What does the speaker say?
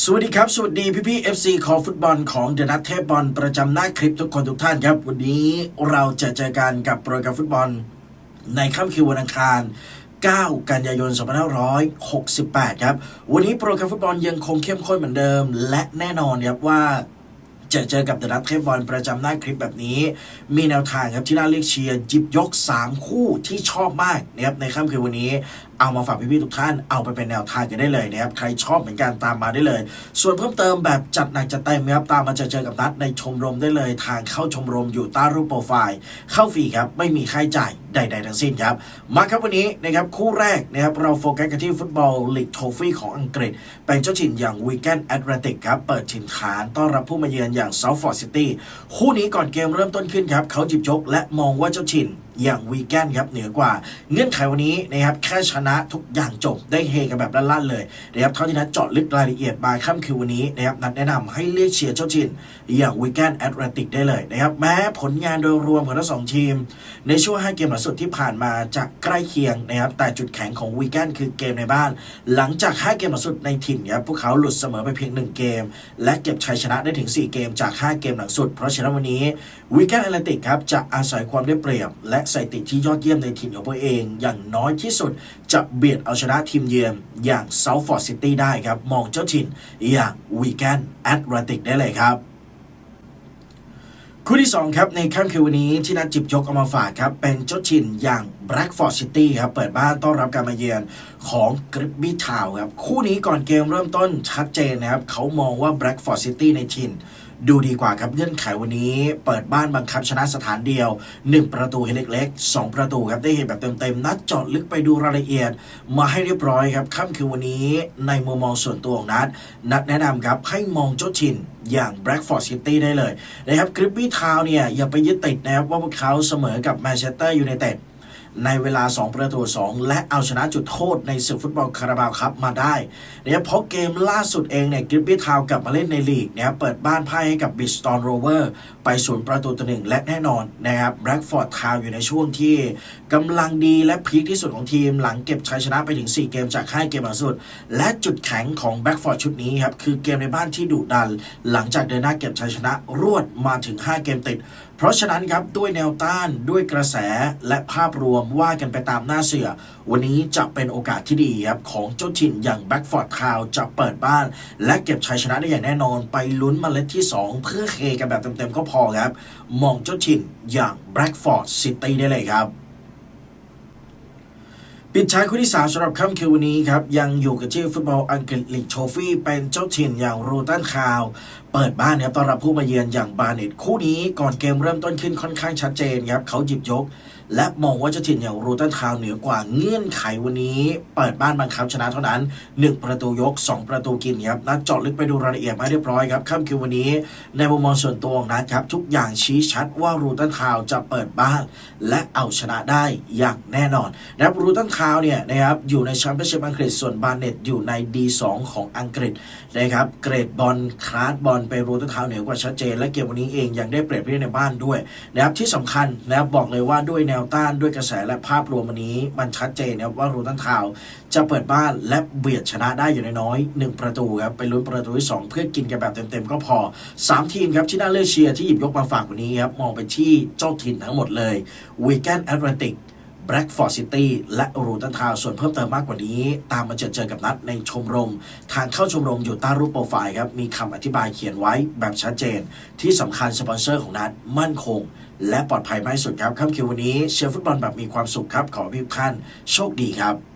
สวัสดีครับ สวัสดีพี่พี่เอฟซีคอฟุตบอลของเดนัทเทพบอลประจำหน้าคลิปทุกคนทุกท่านครับ วันนี้เราจะเจอกันกับโปรแกรมฟุตบอล ในค่ำคืนวันอังคาร 9 กันยายน 2568 ครับ วันนี้โปรแกรมฟุตบอลยังคงเข้มข้นเหมือนเดิม และแน่นอนครับว่า จะเจอกับเดอะนัทเทปบอลประจำหน้าคลิปแบบนี้ มีแนวทางครับที่น่าเรียกเชียร์จิบยก 3 คู่ที่ชอบมากนะครับในค่ำคืนวันนี้เอามาฝากพี่ๆทุกท่านเอาไปเป็นแนวทางกันได้เลยนะครับใครชอบเหมือนกันตามมาได้เลย ส่วนเพิ่มเติมแบบจัดหนักจัดเต็มครับตามมาจอเจอกับนัดในชมรมได้เลย ทางเข้าชมรมอยู่ใต้รูปโปรไฟล์ เข้าฟรีครับไม่มีค่าใช้จ่าย ใด ๆ ทั้งสิ้นครับ มาครับวันนี้นะครับคู่แรกนะครับเราโฟกัสกันที่ฟุตบอลลีกโทฟี่ของอังกฤษ เป็นเจ้าถิ่นอย่างวีแกนแอตเลติกครับ เปิดถิ่นฐานต้อนรับผู้มาเยือนอย่างเซาท์ฟอร์ดซิตี้คู่นี้ก่อนเกมเริ่มต้นขึ้นครับ เขาจิบยกและมองว่าเจ้าถิ่นอย่างวีแกนครับเหนือกว่า เงื่อนไขวันนี้นะครับแค่ชนะทุกอย่างจบได้เฮกันแบบลั่นๆเลยนะครับเท่าที่นัดเจาะลึกรายละเอียดมาค่ำคืนวันนี้นะครับนัดแนะนำให้เรียกเชียร์เจ้าถิ่นอย่างวีแกนแอตเลติกได้เลยนะครับแม้ผลงานโดยรวมของทั้งสองทีม ในช่วง5เกมหลังสุดที่ผ่านมาจะใกล้เคียงนะครับแต่จุดแข็งของวีแกนคือเกมในบ้าน หลังจาก5เกมหลังสุดในถิ่นครับพวกเขาหลุดเสมอไปเพียง 1 เกม และเก็บชัยชนะได้ถึง 4 เกมจาก 5 เกมหลังสุด เพราะฉะนั้นวันนี้วีแกนแอตเลติกครับจะอาศัยความได้เปรียบและสถิติที่ยอดเยี่ยมในถิ่นของตัวเอง อย่างน้อยที่สุดจะเบียดเอาชนะทีมเยือนอย่างเซาท์ฟอร์ดซิตี้ได้ครับ มองเจ้าถิ่นอย่างวีแกนแอตเลนติกได้เลยครับคู่ที่ 2 ครับ ในค่ำคืนวันนี้ที่นัดจิบยกเอามาฝากครับ เป็นเจ้าถิ่นอย่าง Blackford City ครับ เปิดบ้านต้อนรับการมาเยือนของกริบบี้ทาวครับ คู่นี้ก่อนเกมเริ่มต้นชัดเจนนะครับ เขามองว่า Blackford City ในถิ่น ดูดีกว่าครับเงื่อนไขวันนี้ เปิดบ้านบังคับชนะสถานเดียว 1 ประตูให้เล็กๆ2ประตูครับได้เห็นแบบเต็มๆ นัดเจาะลึกไปดูรายละเอียด มาให้เรียบร้อยครับค่ำคืนวันนี้ในมุมมองส่วนตัวของนัด นัดแนะนำครับให้มองเจ้าถิ่นอย่าง Blackford City ได้เลยนะครับกริบบี้ทาวเนี่ยอย่าไปยึดติดนะครับว่าพวกเขาเสมอกับแมนเชสเตอร์ยูไนเต็ด ในเวลา 2 ประตู 2 และเอาชนะจุดโทษในศึกฟุตบอลคาราบาวครับมาได้เนะครับเพราะเกมล่าสุดเองเนี่ยกริบบี้ทาวกลับมาเล่นในลีกนะครับเปิดบ้านไพ่ให้กับบิสตอนโรเวอร์ไปศูนย์ประตูต่อหนึ่งและแน่นอนนะครับแบล็กฟอร์ดทาวอยู่ในช่วงที่กำลังดีและพีคที่สุดของทีม หลังเก็บชัยชนะไปถึง 4 เกมจาก5เกมหลังสุด และจุดแข็งของแบล็กฟอร์ดชุดนี้ครับคือเกมในบ้านที่ดุดัน หลังจากเดินหน้าเก็บชัยชนะรวดมาถึง 5 เกมติด เพราะฉะนั้นครับด้วยแนวต้านด้วยกระแสและภาพรวมว่ากันไปตามหน้าเสือ วันนี้จะเป็นโอกาสที่ดีครับของเจ้าถิ่นอย่างแบ็กฟอร์ดคาวจะเปิดบ้าน และเก็บชัยชนะได้อย่างแน่นอน ไปลุ้นเมล็ดที่ 2 เพื่อเคกันแบบเต็มๆก็พอครับ มองเจ้าถิ่นอย่างแบล็กฟอร์ดซิตี้ได้เลยครับ ปิดท้ายคู่ที่สาสำหรับค่ำคืนวันนี้ครับ ยังอยู่กับที่ฟุตบอลอังกฤษลีกโชฟี่เป็นเจ้าถิ่นอย่างรูตันคาว เปิดบ้านครับต้อนรับผู้มาเยือนอย่างบาเน็ตคู่นี้ก่อนเกมเริ่มต้นขึ้นค่อนข้างชัดเจนครับเขาหยิบยก และมองว่าเจ้าถิ่นอย่างรูตันคาวเหนือกว่าเงื่อนไขวันนี้ เปิดบ้านบังคับชนะเท่านั้น 1 ประตูยก 2 ประตูกินครับนัดเจาะลึกไปดูรายละเอียดมาเรียบร้อยครับค่ำคืนวันนี้ ในมุมมองส่วนตัวของนัดครับทุกอย่างชี้ชัดว่ารูตันคาวจะเปิดบ้าน และเอาชนะได้อย่างแน่นอนนะครับรูตันคาวเนี่ยนะครับอยู่ในแชมเปี้ยนชิพอังกฤษส่วนบาร์เน็ตอยู่ใน D2 ของอังกฤษนะครับเกรดบอลคลาสบอลไปรูตันคาวเหนือกว่าชัดเจน และเกมวันนี้เองยังได้เปรียบผู้เล่นในบ้านด้วยนะครับที่สำคัญนะครับบอกเลยว่าด้วยนวต้านด้วยกระแสและภาพรวมวันนี้ มันชัดเจนนะครับว่ารูตันทาวจะเปิดบ้านและเบียดชนะได้อยู่ในน้อยๆหนึ่งประตูครับไปลุ้นประตูที่สองเพื่อกินกันแบบเต็มๆก็พอสามทีมครับที่น่าเลือกเชียร์ที่หยิบยกมาฝากวันนี้ครับมองไปที่เจ้าถิ่นทั้งหมดเลยวีแกนแอตแลนติก แบล็กฟอร์ดซิตี้และรูตันทาวส่วนเพิ่มเติมมากกว่านี้ ตามมาเจอเจอกับนัดในชมรม ทางเข้าชมรมอยู่ใต้รูปโปรไฟล์ครับ มีคำอธิบายเขียนไว้แบบชัดเจน ที่สำคัญสปอนเซอร์ของนัดมั่นคง และปลอดภัยมากที่สุดครับค่ำคืนวันนี้เชียร์ฟุตบอลแบบมีความสุขครับ ขอให้ทุกท่านโชคดีครับ